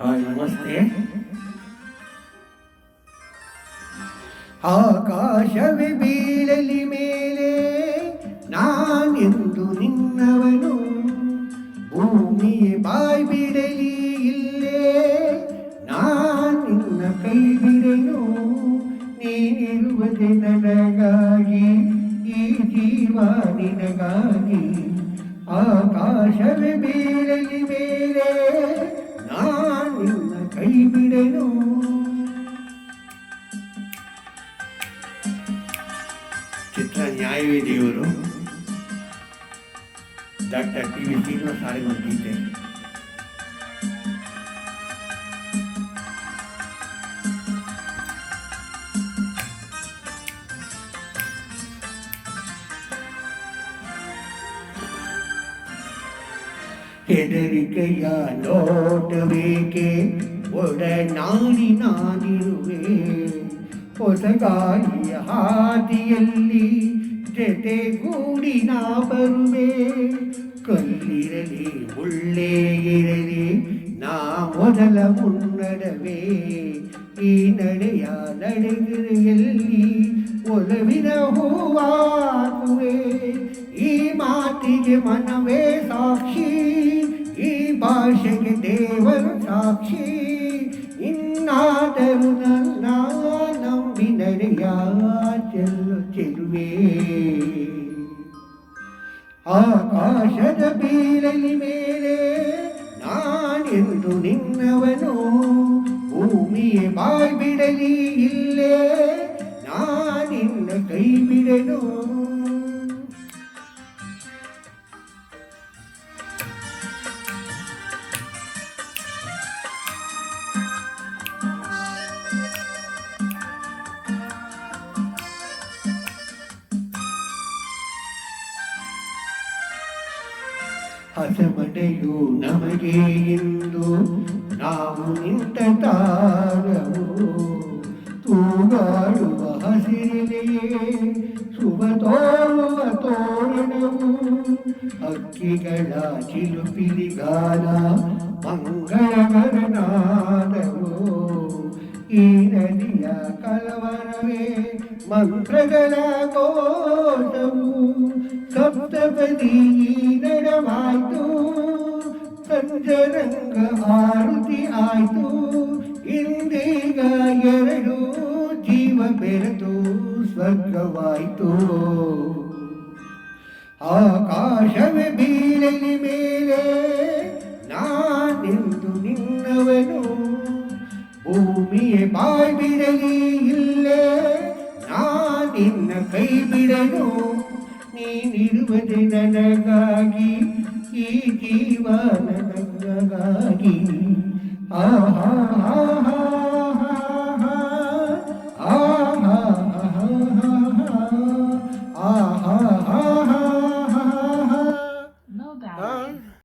Hi, ನಮಸ್ತೆ. ಆಕಾಶವೇ ಬೀಳಲಿ ಮೇಲೆ, ನಾನೆಂದು ನಿನ್ನವನು. ಭೂಮಿಯೇ ಬಾಯ್ ಬಿಡಲಿ ಇಲ್ಲೇ ನಾನಿನ್ನ ಕೈ ಬಿಡೆನು. ನೀನಿರುವುದೇ ನನಗಾಗಿ ಈ ಜೀವ ನಿನಗಾಗಿ. ಆಕಾಶವೇ ಬೀಳಲಿ ಮೇಲೆ ಬಿಡೆನು ಚಿತ್ರ ನ್ಯಾಯವೇ ದೇವರು ಡಾಕ್ಟರ್ ಟಿ ವಿ ಶ್ರೀನಿವಾಸ ಸಾರಿಗೊಂದು ಗೀತೆ ಹೆದರಿಕೆಯ ನೋಟಬೇಕೆ ಒಡನಾಡಿನಾದಿರುವೆ ಹೊಸಗಾಯಿಯ ಹಾದಿಯಲ್ಲಿ ಜೊತೆಗೂಡಿ ನಾ ಬರುವೆ. ಕಲ್ಲಿರಲಿ ಮುಳ್ಳೇ ಇರಲಿ ನಾ ಮೊದಲ ಮುನ್ನಡವೇ. ಈ ನಡೆಯ ನಡೆಗಿರೆಯಲ್ಲಿ ಒಲವಿನ ಹೂವಾಗುವೆ. ಈ ಮಾತಿಗೆ ಮನವೇ ಸಾಕ್ಷಿ, ಈ ಭಾಷೆಗೆ ದೇವರು ಸಾಕ್ಷಿ. ಆಕಾಶದ ಬೀರಲಿ ಮೇಲೆ ನಾನೆಂದು ನಿನ್ನವನು ಭೂಮಿಯೇ ಬಾಯ್ ಬಿಡಲಿ ಇಲ್ಲೇ. ಹಸಮನೆಯು ನಮಗೆ ಎಂದು ನಾವು ನಿಂತ ತಾರವು ತೂಗಾಡುವ ಹಸಿರಿನೆಯೇ ಶುಭ ತೋರುವ ತೋರಣವು ಅಕ್ಕಿಗಳ ಚಿಲುಪಿಲಿಗಾನ ಕಲವರವೇ ಮಂತ್ರಗಳ ಕೋಟವು ಸಪ್ತಪದಿ ನಡವಾಯ್ತು ಸಂಜರಂಗ ಆರುತಿ ಆಯ್ತು ಇಂದೀಗ ಎರಡು ಜೀವ ಬೆರೆತು ಸ್ವರ್ಗವಾಯ್ತು ಆಕಾಶವೇ ಬೀಳಲಿ ಮೇಲೆ ನಾನೆಂದು ನಿನ್ನವನು ಭೂಮಿಯೇ ಬಾಯ್ ಬಿಡಲಿ ಇಲ್ಲೇ ನಾನಿನ್ನ ಕೈ ಬಿಡನು ನೀನಿರುವುದೇ ನನಗಾಗಿ ಈ ಜೀವ ನನಗಾಗಿ ಆಹಾ ಆಹಾ